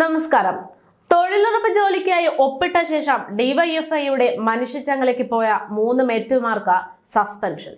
നമസ്കാരം. തൊഴിലുറപ്പ് ജോലിക്കായി ഒപ്പിട്ട ശേഷം ഡിവൈഎഫ്ഐയുടെ മനുഷ്യച്ചങ്ങലയ്ക്ക് പോയ മൂന്ന് മേറ്റുമാർക്ക് സസ്പെൻഷൻ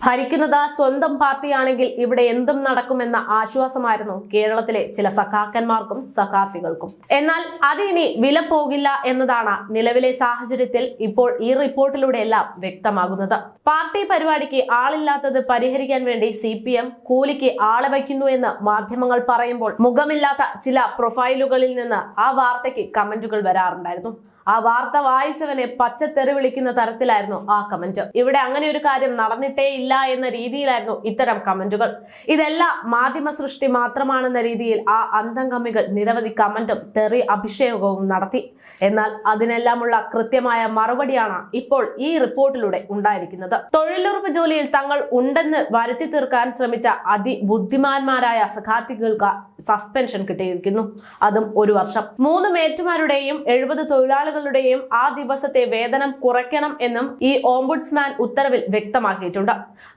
ഭരിക്കുന്നത് സ്വന്തം പാർട്ടിയാണെങ്കിൽ ഇവിടെ എന്തും നടക്കുമെന്ന ആശ്വാസമായിരുന്നു കേരളത്തിലെ ചില സഖാക്കന്മാർക്കും സഖാത്തികൾക്കും എന്നാൽ അതിനി വില പോകില്ല എന്നതാണ് നിലവിലെ സാഹചര്യത്തിൽ ഇപ്പോൾ ഈ റിപ്പോർട്ടിലൂടെ എല്ലാം വ്യക്തമാകുന്നത്. പാർട്ടി പരിപാടിക്ക് ആളില്ലാത്തത് പരിഹരിക്കാൻ വേണ്ടി സി പി എം കൂലിക്ക് ആളെ വയ്ക്കുന്നു എന്ന് മാധ്യമങ്ങൾ പറയുമ്പോൾ മുഖമില്ലാത്ത ചില പ്രൊഫൈലുകളിൽ നിന്ന് ആ വാർത്തയ്ക്ക് കമന്റുകൾ വരാറുണ്ടായിരുന്നു. ആ വാർത്ത വായിച്ചവനെ പച്ചത്തെറി വിളിക്കുന്ന തരത്തിലായിരുന്നു ആ കമന്റ്. ഇവിടെ അങ്ങനെ ഒരു കാര്യം നടന്നിട്ടേ ഇല്ല എന്ന രീതിയിലായിരുന്നു ഇത്തരം കമന്റുകൾ. ഇതെല്ലാം മാധ്യമ സൃഷ്ടി മാത്രമാണെന്ന രീതിയിൽ ആ അന്തംഗമികൾ നിരവധി കമന്റും തെറി അഭിഷേകവും നടത്തി. എന്നാൽ അതിനെല്ലാമുള്ള കൃത്യമായ മറുപടിയാണ് ഇപ്പോൾ ഈ റിപ്പോർട്ടിലൂടെ ഉണ്ടായിരിക്കുന്നത്. തൊഴിലുറപ്പ് ജോലിയിൽ തങ്ങൾ ഉണ്ടെന്ന് വരുത്തി തീർക്കാൻ ശ്രമിച്ച അതിബുദ്ധിമാന്മാരായ സഖാത്തികൾക്ക് സസ്പെൻഷൻ കിട്ടിയിരിക്കുന്നു. അതും ഒരു വർഷം. മൂന്ന് മേറ്റുമാരുടെയും എഴുപത് തൊഴിലാളികളുടെയും ആ ദിവസത്തെ വേതനം കുറയ്ക്കണം എന്നും ഈ ഓംബുഡ്സ്മാൻ ഉത്തരവിൽ വ്യക്തമാക്കിയിട്ടുണ്ട്.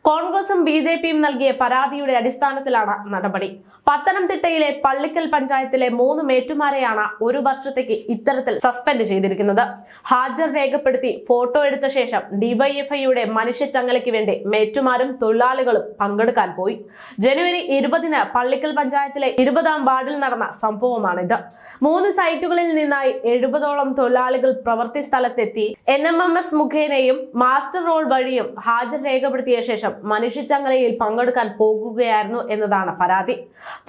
കോൺഗ്രസും ബി ജെ പിയും നൽകിയ പരാതിയുടെ അടിസ്ഥാനത്തിലാണ് നടപടി. പത്തനംതിട്ടയിലെ പള്ളിക്കൽ പഞ്ചായത്തിലെ മൂന്ന് മേറ്റുമാരെയാണ് ഒരു വർഷത്തേക്ക് ഇത്തരത്തിൽ സസ്പെൻഡ് ചെയ്തിരിക്കുന്നത്. ഹാജർ രേഖപ്പെടുത്തി ഫോട്ടോ എടുത്ത ശേഷം ഡിവൈഎഫ്ഐയുടെ മനുഷ്യച്ചങ്ങലയ്ക്ക് വേണ്ടി മേറ്റുമാരും തൊഴിലാളികളും പങ്കെടുക്കാൻ പോയി. ജനുവരി ഇരുപതിന് പള്ളിക്കൽ പഞ്ചായത്തിലെ ഇരുപതാം വാർഡിൽ നടന്ന സംഭവമാണിത്. മൂന്ന് സൈറ്റുകളിൽ നിന്നായി എഴുപതോളം തൊഴിലാളികൾ പ്രവൃത്തി സ്ഥലത്തെത്തി. എൻ എം എം എസ് മുഖേനയും മാസ്റ്റർ റോൾ വഴിയും ഹാജർ രേഖപ്പെടുത്തിയ ശേഷം മനുഷ്യച്ചങ്ങലയിൽ പങ്കെടുക്കാൻ പോകുകയായിരുന്നു എന്നതാണ് പരാതി.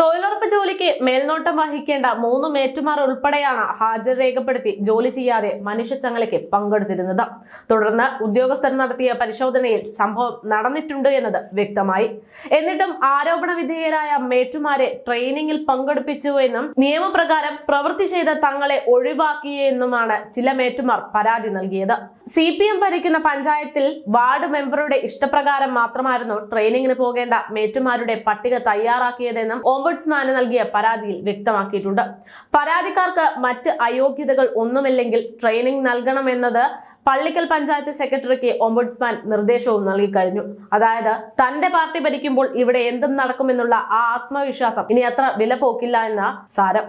തൊഴിലുറപ്പ് ജോലിക്ക് മേൽനോട്ടം വഹിക്കേണ്ട മൂന്ന് മേറ്റുമാർ ഉൾപ്പെടെയാണ് ഹാജർ രേഖപ്പെടുത്തി ജോലി ചെയ്യാതെ മനുഷ്യച്ചങ്ങലയ്ക്ക് പങ്കെടുത്തിരുന്നത്. തുടർന്ന് ഉദ്യോഗസ്ഥർ നടത്തിയ പരിശോധനയിൽ സംഭവം നടന്നിട്ടുണ്ട് എന്നത് വ്യക്തമായി. എന്നിട്ടും ആരോപണ വിധേയരായ മേറ്റുമാരെ ട്രെയിനിങ്ങിൽ പങ്കെടുപ്പിച്ചു എന്നും നിയമപ്രകാരം പ്രവൃത്തി ചെയ്ത തങ്ങളെ ഒഴിവാക്കിയെന്നുമാണ് ചില മേറ്റുമാർ പരാതി നൽകിയത്. സി പി എം ഭരിക്കുന്ന പഞ്ചായത്തിൽ വാർഡ് മെമ്പറുടെ ഇഷ്ടപ്രകാരം മാത്രമായിരുന്നു ട്രെയിനിങ്ങിന് പോകേണ്ട മേറ്റുമാരുടെ പട്ടിക തയ്യാറാക്കിയതെന്നും ഓംബുഡ്സ്മാന് നൽകിയ പരാതിയിൽ വ്യക്തമാക്കിയിട്ടുണ്ട്. പരാതിക്കാർക്ക് മറ്റ് അയോഗ്യതകൾ ഒന്നുമില്ലെങ്കിൽ ട്രെയിനിങ് നൽകണമെന്നത് പള്ളിക്കൽ പഞ്ചായത്ത് സെക്രട്ടറിക്ക് ഓംബുഡ്സ്മാൻ നിർദ്ദേശവും നൽകി കഴിഞ്ഞു. അതായത് തന്റെ പാർട്ടി ഭരിക്കുമ്പോൾ ഇവിടെ എന്തും നടക്കുമെന്നുള്ള ആ ആത്മവിശ്വാസം ഇനി അത്ര വില പോക്കില്ല എന്ന സാരം.